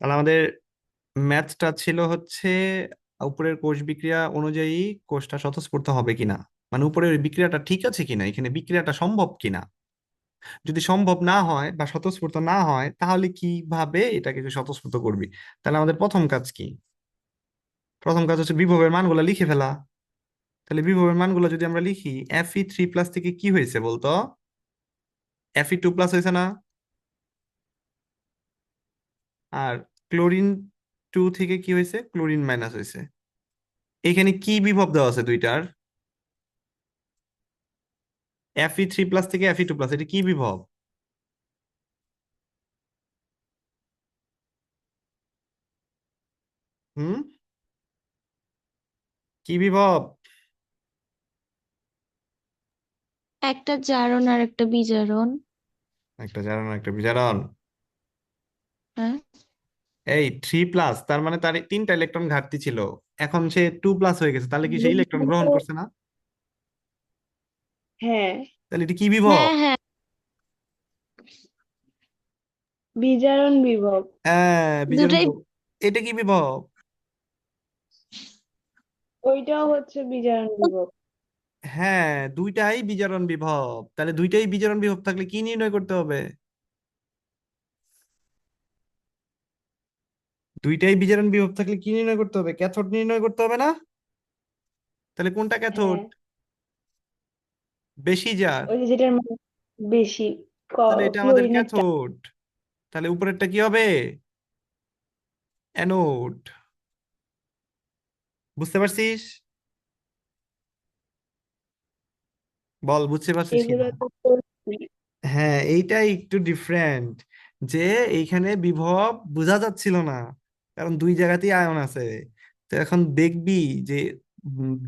তাহলে আমাদের ম্যাথটা ছিল হচ্ছে, উপরের কোষ বিক্রিয়া অনুযায়ী কোষটা স্বতঃস্ফূর্ত হবে কিনা? মানে উপরের বিক্রিয়াটা ঠিক আছে কিনা? এখানে বিক্রিয়াটা সম্ভব কিনা? যদি সম্ভব না হয় বা স্বতঃস্ফূর্ত না হয়, তাহলে কীভাবে এটাকে স্বতঃস্ফূর্ত করবি? তাহলে আমাদের প্রথম কাজ কি? প্রথম কাজ হচ্ছে বিভবের মানগুলো লিখে ফেলা। তাহলে বিভবের মানগুলো যদি আমরা লিখি এফ ই থ্রি প্লাস থেকে কি হয়েছে বলতো? এফ ই টু প্লাস হয়েছে না? আর ক্লোরিন টু থেকে কি হয়েছে? ক্লোরিন মাইনাস হয়েছে। এখানে কি বিভব দেওয়া আছে দুইটার? এফ ই থ্রি প্লাস থেকে এফ ই টু প্লাস এটা কি বিভব? হুম? কি বিভব? একটা জারণ আর একটা বিজারণ। একটা জারণ আর একটা বিজারণ। হ্যাঁ। এই থ্রি প্লাস তার মানে তার তিনটা ইলেকট্রন ঘাটতি ছিল। এখন সে টু প্লাস হয়ে গেছে তাহলে কি সে ইলেকট্রন গ্রহণ করছে না? হ্যাঁ। তাহলে এটা কি বিভব? হ্যাঁ হ্যাঁ। বিজারণ বিভব। হ্যাঁ বিজারণ দুটাই বিভব। এটা কি বিভব? ওইটাও হচ্ছে বিজারণ বিভব। হ্যাঁ দুইটাই বিজারণ বিভব। তাহলে দুইটাই বিজারণ বিভব থাকলে কি নির্ণয় করতে হবে? দুইটাই বিজারণ বিভব থাকলে কি নির্ণয় করতে হবে? ক্যাথোড নির্ণয় করতে হবে না? তাহলে কোনটা ক্যাথোড? হ্যাঁ। বেশি যার ওই যেটার বেশি তাহলে এটা আমাদের ক্যাথোড। তাহলে উপরেরটা কি হবে? অ্যানোড। বুঝতে পারছিস? বল বুঝতে পারছিস কিনা? হ্যাঁ এইটাই একটু ডিফারেন্ট যে এইখানে বিভব বোঝা যাচ্ছিল না। কারণ দুই জায়গাতেই আয়ন আছে। তো এখন দেখবি যে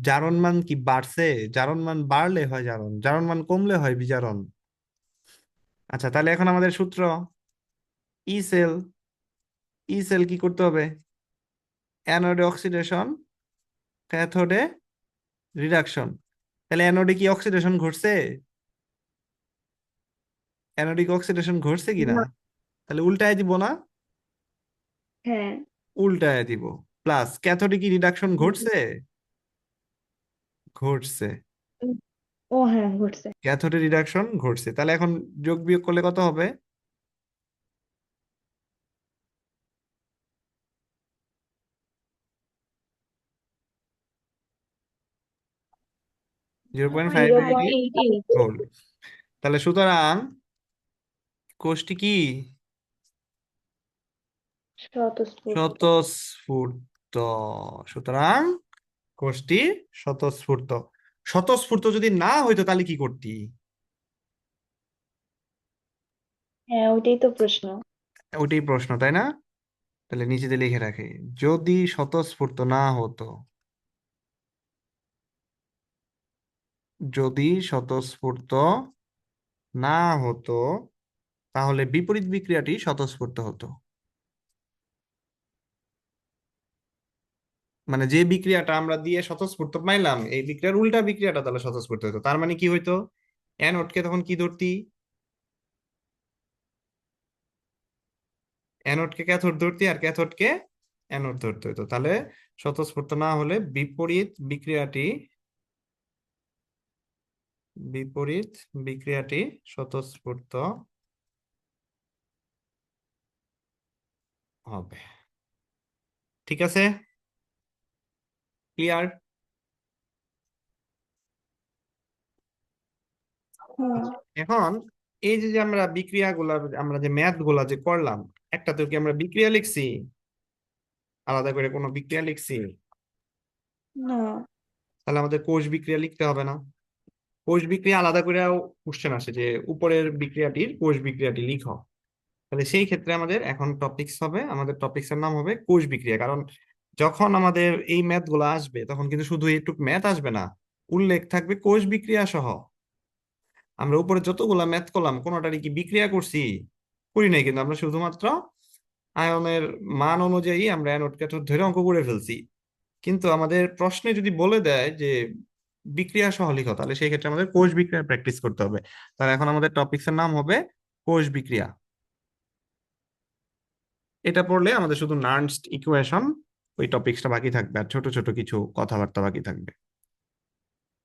জারণ মান কি বাড়ছে? জারণ মান বাড়লে হয় জারণ জারণ মান কমলে হয় বিজারণ। আচ্ছা তাহলে এখন আমাদের সূত্র ই সেল ই সেল কি করতে হবে? অ্যানোডে অক্সিডেশন ক্যাথোডে রিডাকশন। তাহলে অ্যানোডে কি অক্সিডেশন ঘটছে? অ্যানোডিক অক্সিডেশন ঘটছে কিনা? তাহলে উল্টায় দিব না? হ্যাঁ। উল্টায় দিব। প্লাস ক্যাথোডে কি রিডাকশন ঘটছে? ঘটছে। ও হ্যাঁ ঘটছে। ক্যাথোডে রিডাকশন ঘটছে। তাহলে এখন যোগ বিয়োগ করলে কত হবে? জিরো পয়েন্ট ফাইভ তাহলে সুতরাং কোষটি কি? স্বতঃস্ফূর্ত। সুতরাং কোষটি স্বতঃস্ফূর্ত। স্বতঃস্ফূর্ত যদি না হইতো তাহলে কি করতি? হ্যাঁ ওইটাই তো প্রশ্ন। ওইটাই প্রশ্ন তাই না? তাহলে নিচেতে লিখে রাখি। যদি স্বতঃস্ফূর্ত না হতো যদি স্বতঃস্ফূর্ত না হতো তাহলে বিপরীত বিক্রিয়াটি স্বতঃস্ফূর্ত হতো। মানে যে বিক্রিয়াটা আমরা দিয়ে স্বতঃস্ফূর্ত পাইলাম, এই বিক্রিয়ার উল্টা বিক্রিয়াটা তাহলে স্বতঃস্ফূর্ত হতো তার মানে কি হইতো? অ্যানোডকে তখন কি ধরতি? অ্যানোডকে ক্যাথোড ধরতি আর ক্যাথোডকে অ্যানোড ধরতে হতো তাহলে স্বতঃস্ফূর্ত না হলে বিপরীত বিক্রিয়াটি বিপরীত বিক্রিয়াটি স্বতঃস্ফূর্ত হবে। ঠিক আছে? ক্লিয়ার এখন এই যে আমরা বিক্রিয়াগুলা আমরা যে ম্যাথগুলা যে করলাম একটাতে কি আমরা বিক্রিয়া লিখছি? আলাদা করে কোনো বিক্রিয়া লিখছি? না। তাহলে আমাদের কোষ বিক্রিয়া লিখতে হবে না। কোষ বিক্রিয়া আলাদা করেও কোশ্চেন আসে যে উপরের বিক্রিয়াটির কোষ বিক্রিয়াটি লিখো। তাহলে সেই ক্ষেত্রে আমাদের এখন টপিকস হবে আমাদের টপিকস এর নাম হবে কোষ বিক্রিয়া। কারণ যখন আমাদের এই ম্যাথগুলো আসবে, তখন কিন্তু শুধু এইটুক ম্যাথ আসবে না, উল্লেখ থাকবে কোষ বিক্রিয়া সহ। আমরা উপরে যতগুলা ম্যাথ করলাম, কোনোটারই কি বিক্রিয়া করছি? করি নাই কিন্তু আমরা শুধুমাত্র আয়নের মান অনুযায়ী আমরা অ্যানোড ক্যাথোড ধরে অঙ্ক করে ফেলছি। কিন্তু আমাদের প্রশ্নে যদি বলে দেয় যে বিক্রিয়া সহ লিখো, তাহলে সেই ক্ষেত্রে আমাদের কোষ বিক্রিয়া প্র্যাকটিস করতে হবে। তাহলে এখন আমাদের টপিকস এর নাম হবে কোষ বিক্রিয়া। এটা পড়লে আমাদের শুধু নার্নস্ট ইকুয়েশন ওই টপিকসটা বাকি থাকবে আর ছোট ছোট কিছু কথাবার্তা বাকি থাকবে।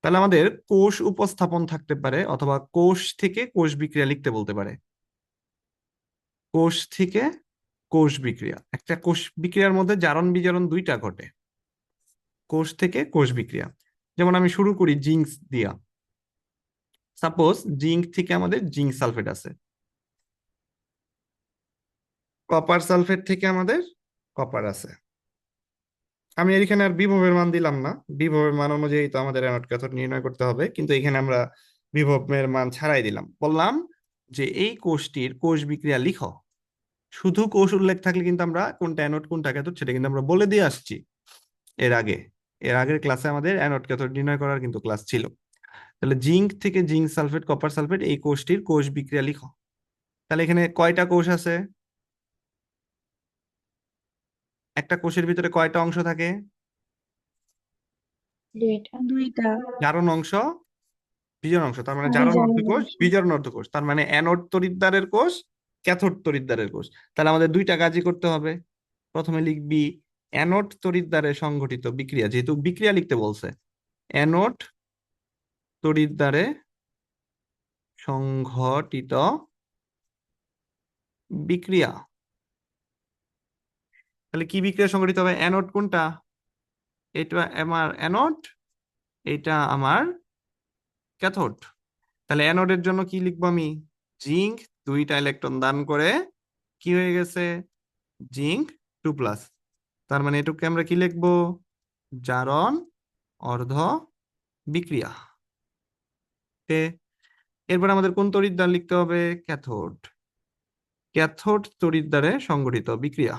তাহলে আমাদের কোষ উপস্থাপন থাকতে পারে অথবা কোষ থেকে কোষ বিক্রিয়া লিখতে বলতে পারে। কোষ থেকে কোষ বিক্রিয়া, একটা কোষ বিক্রিয়ার মধ্যে জারণ বিজারণ দুইটা ঘটে। কোষ থেকে কোষ বিক্রিয়া, যেমন আমি শুরু করি জিঙ্কস দিয়া। সাপোজ জিঙ্ক থেকে আমাদের জিঙ্ক সালফেট আছে। কপার সালফেট থেকে আমাদের কপার আছে। আমি এখানে আর বিভবের মান দিলাম না। বিভবের মান অনুযায়ী তো আমাদের অ্যানোড ক্যাথোড নির্ণয় করতে হবে, কিন্তু এখানে আমরা বিভবের মান ছাড়াই দিলাম। বললাম যে এই কোষটির কোষ বিক্রিয়া লিখো। শুধু কোষ উল্লেখ থাকলে কিন্তু আমরা কোনটা অ্যানোড, কোনটা ক্যাথোড সেটা কিন্তু আমরা বলে দিয়ে আসছি। এর আগে, এর আগের ক্লাসে আমাদের অ্যানোড ক্যাথোড নির্ণয় করার কিন্তু ক্লাস ছিল। তাহলে জিঙ্ক থেকে জিঙ্ক সালফেট, কপার সালফেট এই কোষটির কোষ বিক্রিয়া লিখো। তাহলে এখানে কয়টা কোষ আছে? একটা কোষের ভিতরে কয়টা অংশ থাকে? দুইটা। জারণ অংশ বিজারণ অংশ তার মানে জারণ বিজারণ অর্ধ কোষ অংশ। বিজারণ অর্ধ কোষ তার মানে অ্যানোড তড়িৎদ্বারের কোষ ক্যাথোড তড়িৎদ্বারের কোষ। তাহলে আমাদের দুইটা কাজই করতে হবে। প্রথমে লিখবি অ্যানোড তড়িৎদ্বারে সংঘটিত বিক্রিয়া যেহেতু বিক্রিয়া লিখতে বলছে। অ্যানোড তড়িৎদ্বারে সংঘটিত বিক্রিয়া। তাহলে কি বিক্রিয়া সংঘটিত হবে? অ্যানোড কোনটা? এটা আমার অ্যানোড এটা আমার ক্যাথোড তাহলে অ্যানোডের জন্য কি লিখব আমি? জিঙ্ক দুইটা ইলেকট্রন দান করে কি হয়ে গেছে? জিঙ্ক টু প্লাস তার মানে এটুকু আমরা কি লিখব? জারণ অর্ধ বিক্রিয়া। এরপর আমাদের কোন তড়িৎদ্বার লিখতে হবে? ক্যাথোড ক্যাথোড তড়িৎদ্বারে সংঘটিত বিক্রিয়া।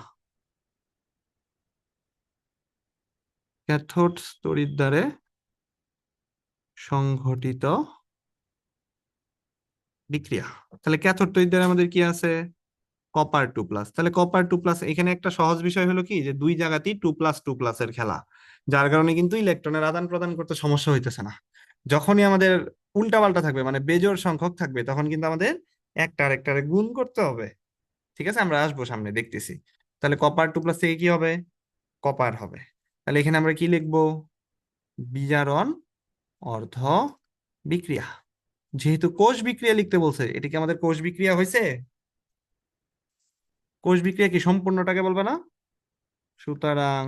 ক্যাথোড তড়িৎদ্বারে সংঘটিত বিক্রিয়া। তাহলে ক্যাথোড তড়িৎদ্বারে আমাদের কি আছে? কপার টু প্লাস তাহলে কপার টু প্লাস এখানে একটা সহজ বিষয় হলো কি? যে দুই জায়গাতেই টু প্লাস টু প্লাসের খেলা। যার কারণে কিন্তু ইলেকট্রনের আদান প্রদান করতে সমস্যা হইতেছে না। যখনই আমাদের উল্টা পাল্টা থাকবে মানে বেজোর সংখ্যক থাকবে, তখন কিন্তু আমাদের একটা আর গুণ করতে হবে। ঠিক আছে? আমরা আসব সামনে, দেখতেছি। তাহলে কপার টু প্লাস থেকে কি হবে? কপার হবে। তাহলে এখানে আমরা কি লিখব? বিজারণ অর্ধ বিক্রিয়া। যেহেতু কোষ বিক্রিয়া লিখতে বলছে, এটা কি আমাদের কোষ বিক্রিয়া হয়েছে? কোষ বিক্রিয়া কি সম্পূর্ণটাকে বলবে না? সুতরাং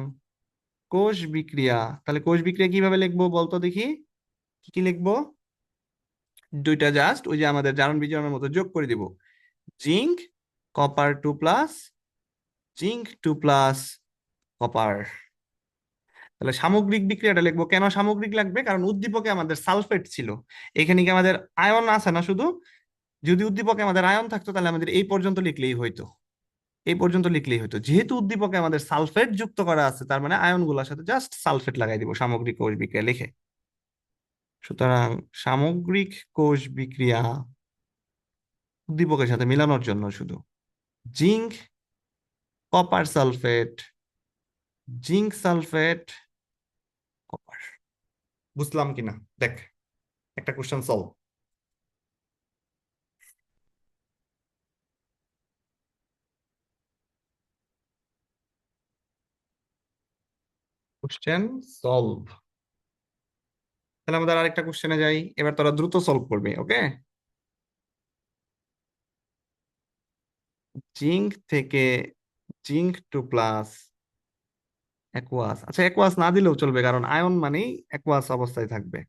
কোষ বিক্রিয়া, তাহলে কোষ বিক্রিয়া কীভাবে লিখব বলতো দেখি? কি কি লিখব? দুইটা জাস্ট ওই যে আমাদের জারণ বিজারণের মতো যোগ করে দিব। Zinc copper two plus zinc two plus copper তাহলে সামগ্রিক বিক্রিয়াটা লিখব। কেন সামগ্রিক লাগবে? কারণ উদ্দীপকে আমাদের সালফেট ছিল। এখানে কি আমাদের আয়ন আছে না শুধু? যদি উদ্দীপকে আমাদের আয়ন থাকতো, তাহলে আমাদের এই পর্যন্ত লিখলেই হইতো। এই পর্যন্ত লিখলেই হইতো। যেহেতু উদ্দীপকে আমাদের সালফেট যুক্ত করা আছে, তার মানে আয়নগুলোর সাথে জাস্ট সালফেট লাগাই দিব সামগ্রিক কোষ বিক্রিয়া লিখে। সুতরাং সামগ্রিক কোষ বিক্রিয়া উদ্দীপকের সাথে মিলানোর জন্য শুধু zinc, copper sulphate, zinc sulphate বুঝলাম কিনা? দেখ, একটা কোশ্চেন সলভ কোশ্চেন সলভ তাহলে আমাদের আরেকটা কোশ্চেনে যাই। এবার তোরা দ্রুত সলভ করবে ওকে জিঙ্ক থেকে জিঙ্ক টু প্লাস অ্যাকুয়াস আচ্ছা অ্যাকুয়াস না দিলেও চলবে, কারণ আয়ন মানেই অ্যাকুয়াস অবস্থায় থাকবে।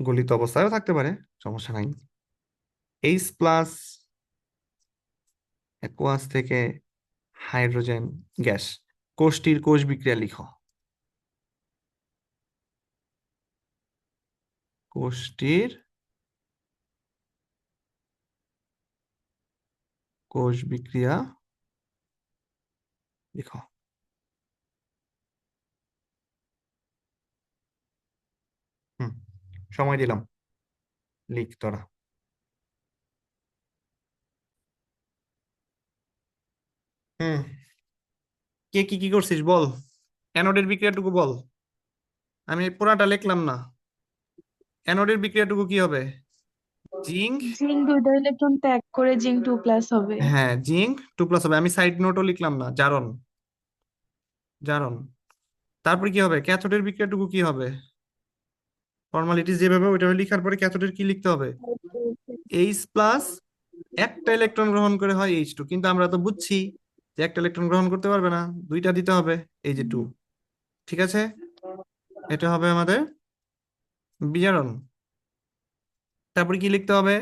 গলিত অবস্থায়ও থাকতে পারে, সমস্যা নাই। এইচ প্লাস অ্যাকুয়াস থেকে হাইড্রোজেন গ্যাস কোষটির কোষ বিক্রিয়া লিখো। কোষটির কোষ বিক্রিয়া হুম সময় দিলাম লিখ তোরা হুম কে কি কি করছিস বল? অ্যানোডের বিক্রিয়াটুকু বল। আমি পুরাটা লিখলাম না। অ্যানোডের বিক্রিয়াটুকু কি হবে? জিঙ্ক? জিঙ্ক দুইটা ইলেকট্রন ত্যাগ করে জিঙ্ক টু প্লাস হবে। হ্যাঁ জিঙ্ক টু প্লাস হবে। আমি সাইড নোটও লিখলাম না জারণ। জারণ। তারপর কি হবে? ক্যাথোডের বিক্রিয়াটুকু কি হবে? ফর্মালিটি যেভাবে ওইটা লিখার পরে ক্যাথোডের কি লিখতে হবে? এইচ প্লাস একটা ইলেকট্রন গ্রহণ করে হয় এইচ টু কিন্তু আমরা তো বুঝছি যে একটা ইলেকট্রন গ্রহণ করতে পারবে না। দুইটা দিতে হবে এই যে টু ঠিক আছে? এটা হবে আমাদের বিজারণ। তারপরে কি লিখতে হবে?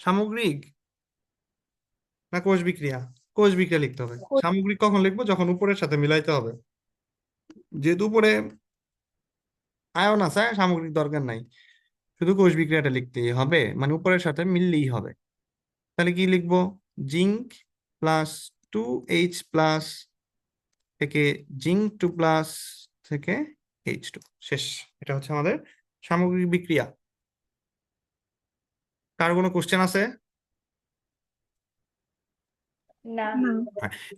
সামগ্রিক না কোষ বিক্রিয়া? কোষ বিক্রিয়া লিখতে হবে। সামগ্রিক কখন লিখব? যখন উপরের সাথে মিলাইতে হবে। যেহেতু উপরে আয়ন আছে সামগ্রিক দরকার নাই। শুধু কোষ বিক্রিয়াটা লিখতেই হবে। মানে উপরের সাথে মিললেই হবে। তাহলে কি লিখব? Zinc plus two H plus থেকে জিঙ্ক টু প্লাস থেকে এইচ টু। শেষ। এটা হচ্ছে আমাদের সামগ্রিক বিক্রিয়া। কার কোনো কোশ্চেন আছে? না।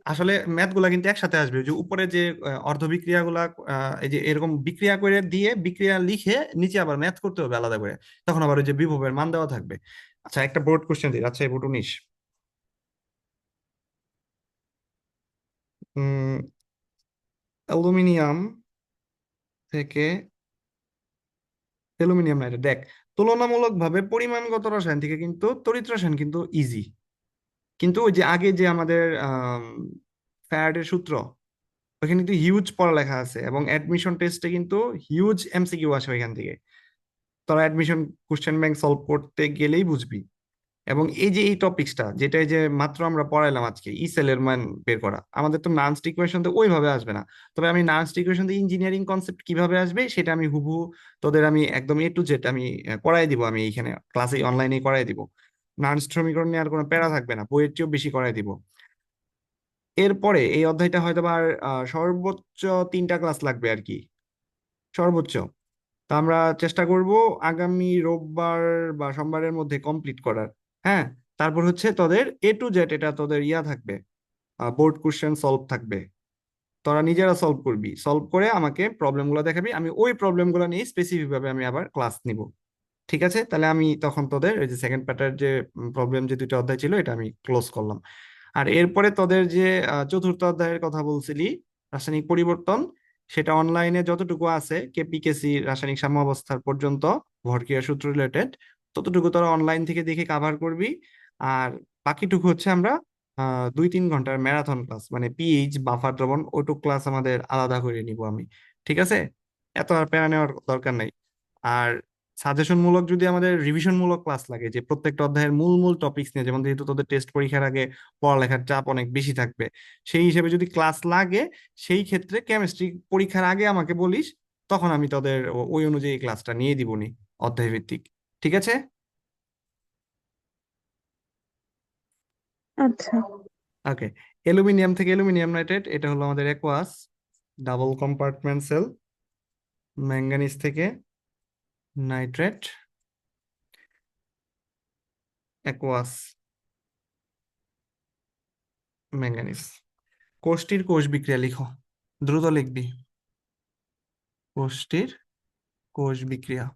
আসলে ম্যাথগুলা কিন্তু একসাথে আসবে যে উপরে যে অর্ধ বিক্রিয়া গুলা এই যে এরকম বিক্রিয়া করে দিয়ে বিক্রিয়া লিখে নিচে আবার ম্যাথ করতে হবে আলাদা করে। তখন আবার ওই যে বিভবের মান দেওয়া থাকবে। আচ্ছা একটা বোর্ড কোশ্চেন দিই। আচ্ছা বোর্ড উনিশ। উম অ্যালুমিনিয়াম থেকে অ্যালুমিনিয়াম না এটা দেখ। তুলনামূলকভাবে পরিমাণগত রসায়ন থেকে কিন্তু তড়িৎ রসায়ন কিন্তু ইজি কিন্তু ওই যে আগে যে আমাদের ফ্যারাডের সূত্র ওখানে কিন্তু হিউজ পড়ালেখা আছে এবং অ্যাডমিশন টেস্টে কিন্তু হিউজ এমসিকিউ আসে ওইখান থেকে। তোরা অ্যাডমিশন কোশ্চেন ব্যাংক সলভ করতে গেলেই বুঝবি। এবং এই যে এই টপিকসটা যেটা যে মাত্র আমরা পড়াইলাম আজকে ই সেলের মান বের করা, আমাদের তো নানস্ট ইকুয়েশন তো ওইভাবে আসবে না। তবে আমি নানস্ট ইকুয়েশন দিয়ে ইঞ্জিনিয়ারিং কনসেপ্ট কীভাবে আসবে, সেটা আমি হুবহু তোদের আমি একদম এ টু জেড আমি করাই দিব আমি এইখানে ক্লাসে অনলাইনে করাই দিব। নানস্ট সমীকরণ নিয়ে আর কোনো প্যারা থাকবে না, বইয়ের চেয়েও বেশি করাই দিব। এরপরে এই অধ্যায়টা হয়তো আর সর্বোচ্চ তিনটা ক্লাস লাগবে আর কি। সর্বোচ্চ। তা আমরা চেষ্টা করব আগামী রোববার বা সোমবারের মধ্যে কমপ্লিট করার। হ্যাঁ? তারপর হচ্ছে তোদের এ টু জেড এটা তোদের ইয়া থাকবে বোর্ড কোশ্চেন সলভ থাকবে। তোরা নিজেরা সলভ করবি। সলভ করে আমাকে প্রবলেমগুলো দেখাবি। আমি ওই প্রবলেমগুলো নিয়ে স্পেসিফিকভাবে আমি আবার ক্লাস নিব। ঠিক আছে? তাহলে আমি তখন তোদের ওই যে সেকেন্ড পার্টের যে প্রবলেম যে দুটো অধ্যায় ছিল, এটা আমি ক্লোজ করলাম। আর এরপরে তোদের যে চতুর্থ অধ্যায়ের কথা বলছিলি, রাসায়নিক পরিবর্তন, সেটা অনলাইনে যতটুকু আছে কেপিকেসি রাসায়নিক সাম্যাবস্থার পর্যন্ত ভরক্রিয়া সূত্র রিলেটেড ততটুকু তোরা অনলাইন থেকে দেখে কাভার করবি। আর বাকিটুকু হচ্ছে আমরা দুই তিন ঘণ্টার ম্যারাথন ক্লাস মানে পিএইচ বাফার দ্রবণ, ওইটুক ক্লাস আমাদের আলাদা করে নিব আমি। ঠিক আছে? এত আর প্যারা নেওয়ার দরকার নাই। আর সাজেশন মূলক যদি আমাদের রিভিশন মূলক ক্লাস লাগে যে প্রত্যেকটা অধ্যায়ের মূল মূল টপিকস নিয়ে যেমন যেহেতু তোদের টেস্ট পরীক্ষার আগে পড়ালেখার চাপ অনেক বেশি থাকবে সেই হিসেবে যদি ক্লাস লাগে সেই ক্ষেত্রে কেমিস্ট্রি পরীক্ষার আগে আমাকে বলিস তখন আমি তাদের ওই অনুযায়ী ক্লাসটা নিয়ে দিবনি অধ্যায় ভিত্তিক ঠিক আছে? আচ্ছা। ওকে অ্যালুমিনিয়াম থেকে অ্যালুমিনিয়াম নাইট্রেট এটা হলো আমাদের aqueous double compartment cell manganese থেকে নাইট্রেট অ্যাকোয়াস ম্যাঙ্গানিজ কোষ্ঠীর কোষ বিক্রিয়া লিখো। দ্রুত লিখবি। কোষ্ঠীর কোষ বিক্রিয়া।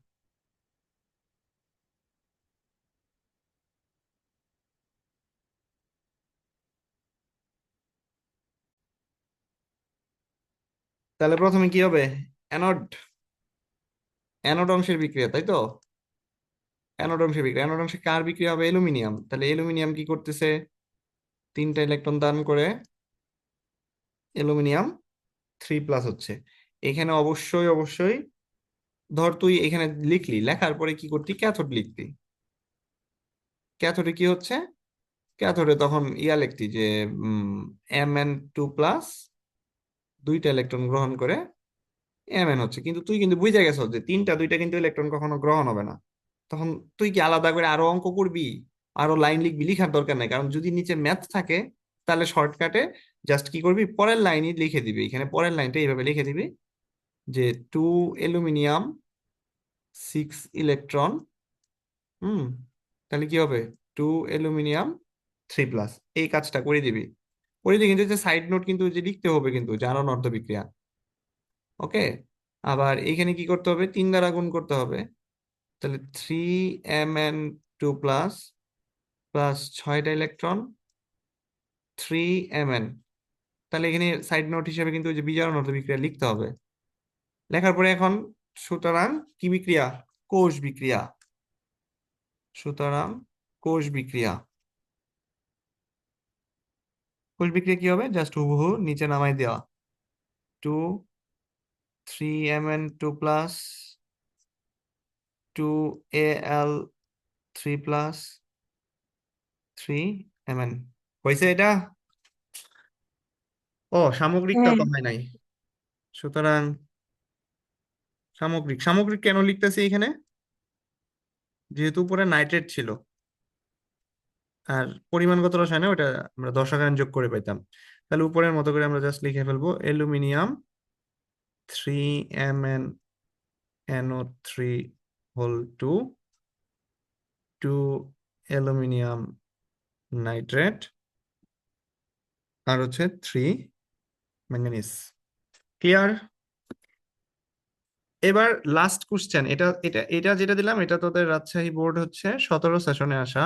তাহলে প্রথমে কি হবে? অ্যানোড অ্যানোড অংশের বিক্রিয়া, তাই তো? অ্যানোড অংশের বিক্রিয়া অ্যানোড অংশে কার বিক্রিয়া হবে? অ্যালুমিনিয়াম। তাহলে অ্যালুমিনিয়াম কি করতেছে? তিনটা ইলেকট্রন দান করে অ্যালুমিনিয়াম থ্রি প্লাস হচ্ছে। এখানে অবশ্যই অবশ্যই ধর তুই এখানে লিখলি, লেখার পরে কি করতি? ক্যাথোড লিখতি। ক্যাথোডে কি হচ্ছে? ক্যাথোডে তখন ইয়া লিখতি যে এম এন টু প্লাস দুইটা ইলেকট্রন গ্রহণ করে এম এন হচ্ছে। কিন্তু তুই কিন্তু বুঝে গেছ যে তিনটা, দুইটা কিন্তু ইলেকট্রন কখনো গ্রহণ হবে না। তখন তুই কি আলাদা করে আরও অঙ্ক করবি? আরও লাইন লিখবি? লিখার দরকার নাই। কারণ যদি নিচে ম্যাথ থাকে, তাহলে শর্টকাটে জাস্ট কি করবি? পরের লাইনই লিখে দিবি। এখানে পরের লাইনটা এইভাবে লিখে দিবি যে টু অ্যালুমিনিয়াম সিক্স ইলেকট্রন হুম, তাহলে কি হবে? টু অ্যালুমিনিয়াম থ্রি প্লাস এই কাজটা করে দিবি। করে দিয়ে কিন্তু যে সাইড নোট কিন্তু যে লিখতে হবে কিন্তু জারণ অর্ধ বিক্রিয়া ওকে? আবার এখানে কি করতে হবে? তিন দ্বারা গুণ করতে হবে। তাহলে three M N two plus plus ছয়টা ইলেকট্রন থ্রি এম এন তাহলে এখানে সাইড নোট হিসেবে কিন্তু যে বিজারণ বিক্রিয়া লিখতে হবে। লেখার পরে এখন সুতরাং কি বিক্রিয়া? কোষ বিক্রিয়া। সুতরাং কোষ বিক্রিয়া। কোষ বিক্রিয়া কি হবে? জাস্ট হুবহু নিচে নামাই দেওয়া। Two three M N two plus two A L three plus three M হয়েছে এটা? ও সামগ্রিকটা তো হ্যাঁ। হয় নাই। সুতরাং সামগ্রিক সামগ্রিক কেন লিখতেছি এখানে? যেহেতু উপরে নাইট্রেট ছিল। আর পরিমাণগত রসায়নে ওটা আমরা দশাকার যোগ করে পেতাম তাহলে উপরের মতো করে আমরা জাস্ট লিখে ফেলব aluminium three M N N O three whole two two aluminium nitrate আর হচ্ছে থ্রি ম্যাঙ্গানিজ ক্লিয়ার এবার লাস্ট কোশ্চেন এটা এটা এটা যেটা দিলাম, এটা তোদের রাজশাহী বোর্ড হচ্ছে সতেরো সেশনে আসা।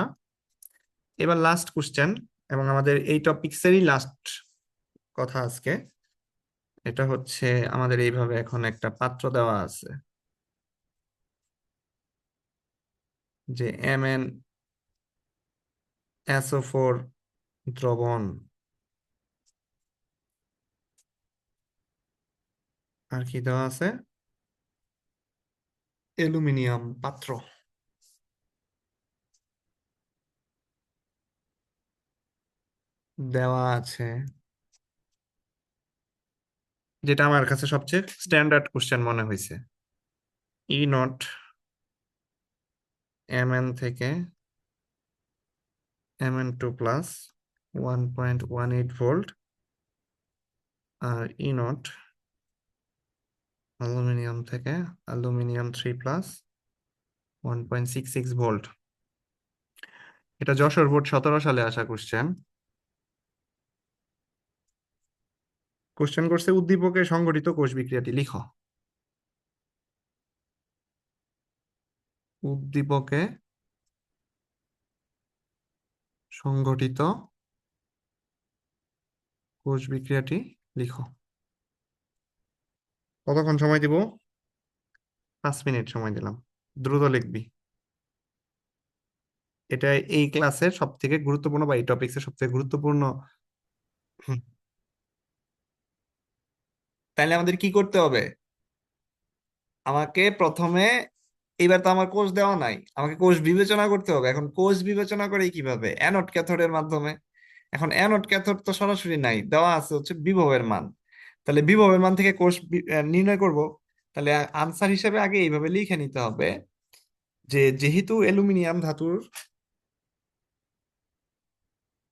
এবার লাস্ট কোশ্চেন এবং আমাদের এই টপিক্সেরই লাস্ট কথা আজকে। এটা হচ্ছে আমাদের এইভাবে এখন একটা পাত্র দেওয়া আছে। যে এম এন এসও ফোর দ্রবণ। আর কি দেওয়া আছে? অ্যালুমিনিয়াম পাত্র। দেওয়া আছে যেটা আমার কাছে সবচেয়ে স্ট্যান্ডার্ড কোশ্চেন মনে হয়েছে ই নট এম এন থেকে M N two plus one point one eight volt R E not aluminium থেকে aluminium three plus one point six six volt এটা যশোর বোর্ড সতেরো সালে আসা কোশ্চেন কোশ্চেন করছে, উদ্দীপকে সংগঠিত কোষ বিক্রিয়াটি, লিখ। উদ্দীপকে সংগঠিত কোষ বিক্রিয়াটি, লিখ। কতক্ষণ সময় দিব? পাঁচ মিনিট সময় দিলাম। দ্রুত লিখবি। এটা এই ক্লাসের সব থেকে গুরুত্বপূর্ণ বা এই টপিক্সের সব থেকে গুরুত্বপূর্ণ। তাহলে আমাদের কি করতে হবে? আমাকে প্রথমে এবার তো আমার কোষ দেওয়া নাই, আমাকে কোষ বিবেচনা করতে হবে। এখন কোষ বিবেচনা করে কীভাবে? অ্যানোড ক্যাথোডের মাধ্যমে। এখন অ্যানোড ক্যাথোড তো সরাসরি নাই, দেওয়া আছে হচ্ছে বিভবের মান। তাহলে বিভবের মান থেকে কোষ নির্ণয় করব। তাহলে আনসার হিসেবে আগে এইভাবে লিখে নিতে হবে যে যেহেতু অ্যালুমিনিয়াম ধাতুর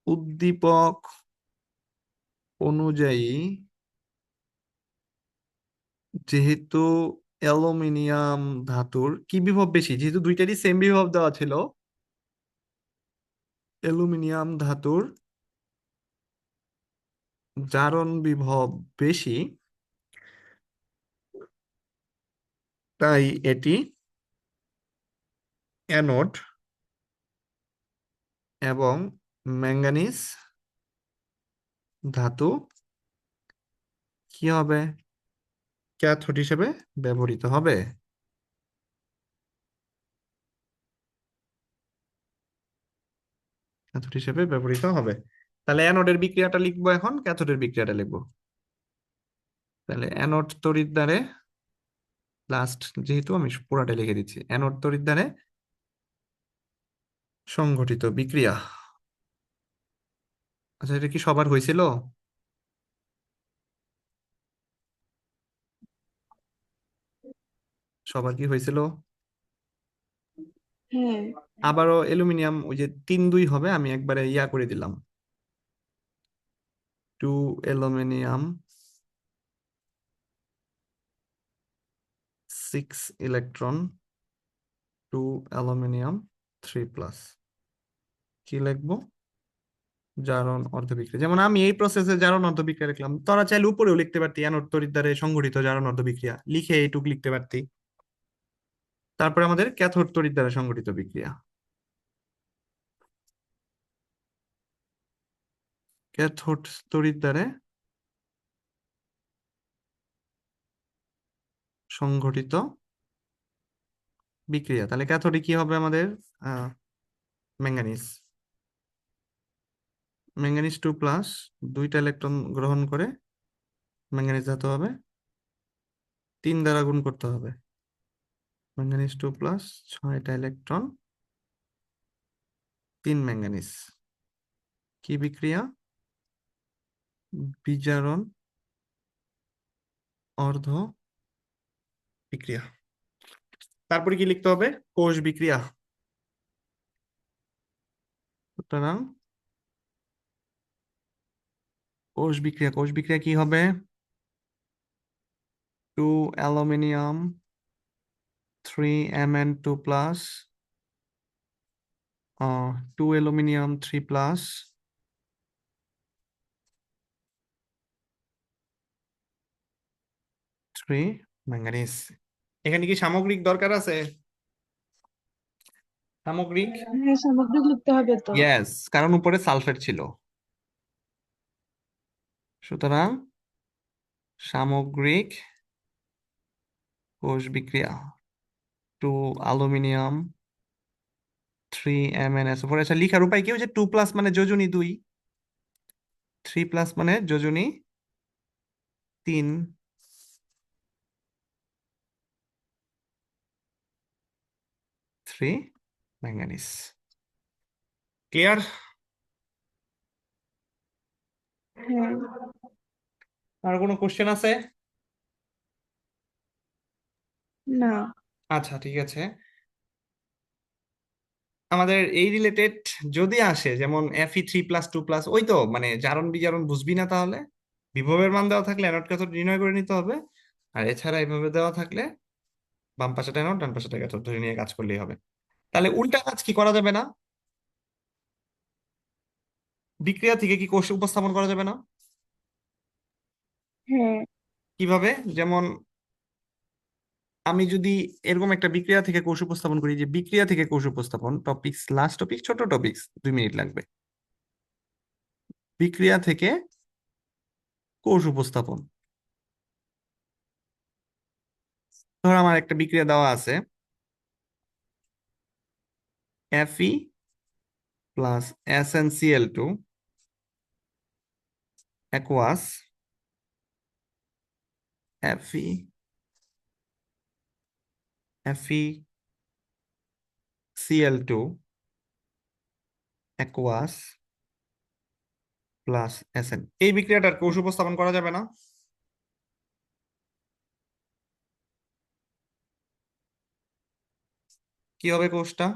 উদ্দীপক অনুযায়ী যেহেতু অ্যালুমিনিয়াম ধাতুর কি বিভব বেশি? যেহেতু দুইটারই সেম বিভব দেওয়া ছিল। অ্যালুমিনিয়াম ধাতুর জারণ বিভব বেশি। তাই এটি অ্যানোড এবং ম্যাঙ্গানিজ ধাতু। কি হবে? ক্যাথোড হিসেবে ব্যবহৃত হবে। ক্যাথোড হিসেবে ব্যবহৃত হবে। তাহলে অ্যানোডের বিক্রিয়াটা লিখব এখন, ক্যাথোডের বিক্রিয়াটা লিখব। তাহলে অ্যানোড তড়িৎদ্বারে লাস্ট যেহেতু আমি পুরাটা লিখে দিচ্ছি, অ্যানোড তড়িৎদ্বারে সংঘটিত বিক্রিয়া। আচ্ছা এটা কি সবার হয়েছিল? সবার কি হয়েছিল? হ্যাঁ। আবারও অ্যালুমিনিয়াম ওই যে তিন দুই হবে আমি একবারে ইয়া করে দিলাম। Two aluminium six electron two aluminium three plus. কি লিখব? জারণ অর্ধবিক্রিয়া। যেমন আমি এই প্রসেসে জারণ অর্ধবিক্রিয়া লিখলাম। তোরা চাইলে উপরেও লিখতে পারতি অ্যানোড তড়িৎদ্বারে সংঘটিত জারণ অর্ধবিক্রিয়া। লিখে এইটুক লিখতে পারতি। তারপরে আমাদের ক্যাথোড তড়িৎ দ্বারা সংঘটিত বিক্রিয়া। ক্যাথোড তড়িৎ দ্বারা সংঘটিত বিক্রিয়া। তাহলে ক্যাথোডে কি হবে আমাদের? ম্যাঙ্গানিস ম্যাঙ্গানিস টু প্লাস দুইটা ইলেকট্রন গ্রহণ করে ম্যাঙ্গানিস ধাতু হবে। তিন দ্বারা গুণ করতে হবে। ম্যাঙ্গানিজ টু প্লাস ছয়টা ইলেকট্রন তিন ম্যাঙ্গানিজ কি বিক্রিয়া? বিজারণ অর্ধ বিক্রিয়া। তারপরে কি লিখতে হবে? কোষ বিক্রিয়া। সুতরাং কোষ বিক্রিয়া। কোষ বিক্রিয়া কি হবে? Two aluminium three M N two plus two aluminium three plus three manganese এখানে কি সামগ্রিক দরকার আছে? সামগ্রিক? হ্যাঁ সামগ্রিক লিখতে হবে তো। ইয়েস কারণ উপরে সালফেট ছিল। সুতরাং সামগ্রিক কোষ বিক্রিয়া। Two aluminium three M N S আচ্ছা লিখার উপায় কি হচ্ছে? টু প্লাস মানে যোজনী দুই। থ্রি প্লাস মানে যোজনী তিন। Three manganese clear? আর কোনো কোশ্চেন আছে? না। আচ্ছা ঠিক আছে। আমাদের এই রিলেটেড যদি আসে যেমন F E three plus two plus ওই তো মানে জারণ বিজারণ বুঝবি না তাহলে? বিভবের মান দেওয়া থাকলে অ্যানোড ক্যাথোড নির্ণয় করে নিতে হবে। আর এছাড়া এভাবে দেওয়া থাকলে বাম পাশেটা অ্যানোড ডান পাশেটা ক্যাথোড ধরে নিয়ে কাজ করলেই হবে। তাহলে উল্টা কাজ কি করা যাবে না? বিক্রিয়া থেকে কি কোষ উপস্থাপন করা যাবে না? হ্যাঁ। কীভাবে? যেমন আমি যদি এরকম একটা বিক্রিয়া থেকে কোষ উপস্থাপন করি যে বিক্রিয়া থেকে কোষ উপস্থাপন টপিকস লাস্ট টপিক ছোট টপিকস দুই মিনিট লাগবে। বিক্রিয়া থেকে কোষ উপস্থাপন। ধর আমার একটা বিক্রিয়া দেওয়া আছে। Fe plus SnCl2 aqueous Fe FeCl2 aqueous plus Sn. এই বিক্রিয়াটার কোষ উপস্থাপন করা যাবে না। কি হবে কোষটা?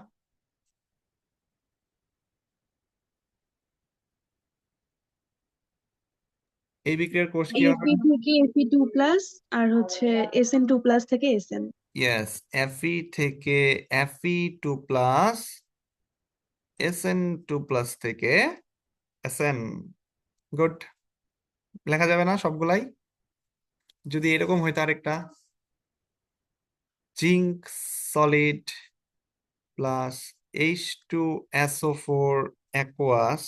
এই বিক্রিয়ার কোষ কি হবে? টু প্লাস আর হচ্ছে এসএন টু প্লাস থেকে এসএন ইয়েস Fe থেকে Fe two plus Sn two plus থেকে Sn গুড লেখা যাবে না সবগুলাই? যদি এরকম হইতো আরেকটা zinc solid plus H two S O four aqueous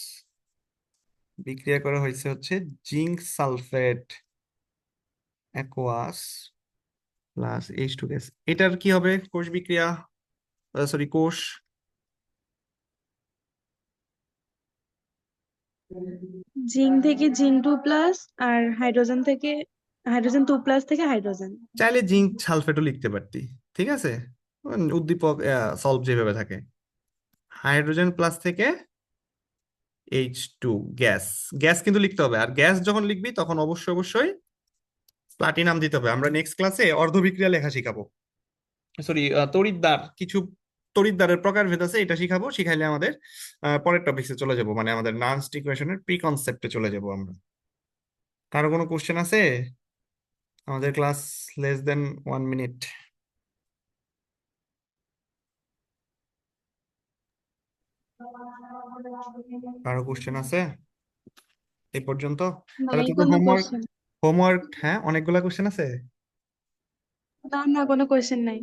বিক্রিয়া করা হয়েছে হচ্ছে zinc sulphate aqueous plus H two gas এটার কি হবে? কোষ বিক্রিয়া সরি কোষ জিঙ্ক থেকে জিঙ্ক টু প্লাস আর হাইড্রোজেন থেকে হাইড্রোজেন টু প্লাস থেকে হাইড্রোজেন। চাইলে জিঙ্ক সালফেটও লিখতে পারতি ঠিক আছে? উদ্দীপক সলভ যেভাবে থাকে। হাইড্রোজেন প্লাস থেকে এইচ টু গ্যাস গ্যাস কিন্তু লিখতে হবে। আর গ্যাস যখন লিখবি তখন অবশ্যই অবশ্যই প্লাটিনাম দিতে হবে। আমরা নেক্সট ক্লাসে অর্ধবিক্রিয়া লেখা শিখাবো। সরি তড়িৎদ্বার কিছু তড়িৎদ্বারের প্রকারভেদ আছে এটা শিখাবো। শিখাইলে আমাদের আহ, পরের টপিক্সে চলে যাব। মানে আমাদের নানস্ট ইকুয়েশনের প্রি কনসেপ্টে চলে যাব আমরা। কারও কোনো কোশ্চেন আছে? আমাদের class less then one minute কারও কোশ্চেন আছে? এই পর্যন্ত? তাহলে তোদের হোমওয়ার্ক হোমওয়ার্ক হ্যাঁ অনেকগুলা কোশ্চেন আছে? না না কোনো কোশ্চেন নাই।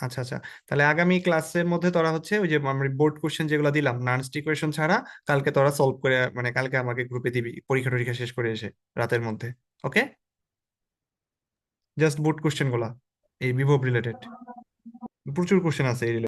আচ্ছা আচ্ছা তাহলে আগামী ক্লাসের মধ্যে তোরা হচ্ছে ওই যে আমরা বোর্ড কোশ্চেন যেগুলো দিলাম নানস্ট ইকুয়েশন ছাড়া কালকে তোরা সলভ করে মানে কালকে আমাকে গ্রুপে দিবি পরীক্ষা টরীক্ষা শেষ করে এসে রাতের মধ্যে ওকে জাস্ট বোর্ড কোশ্চেনগুলা এই বিভব রিলেটেড প্রচুর কোশ্চেন আছে এই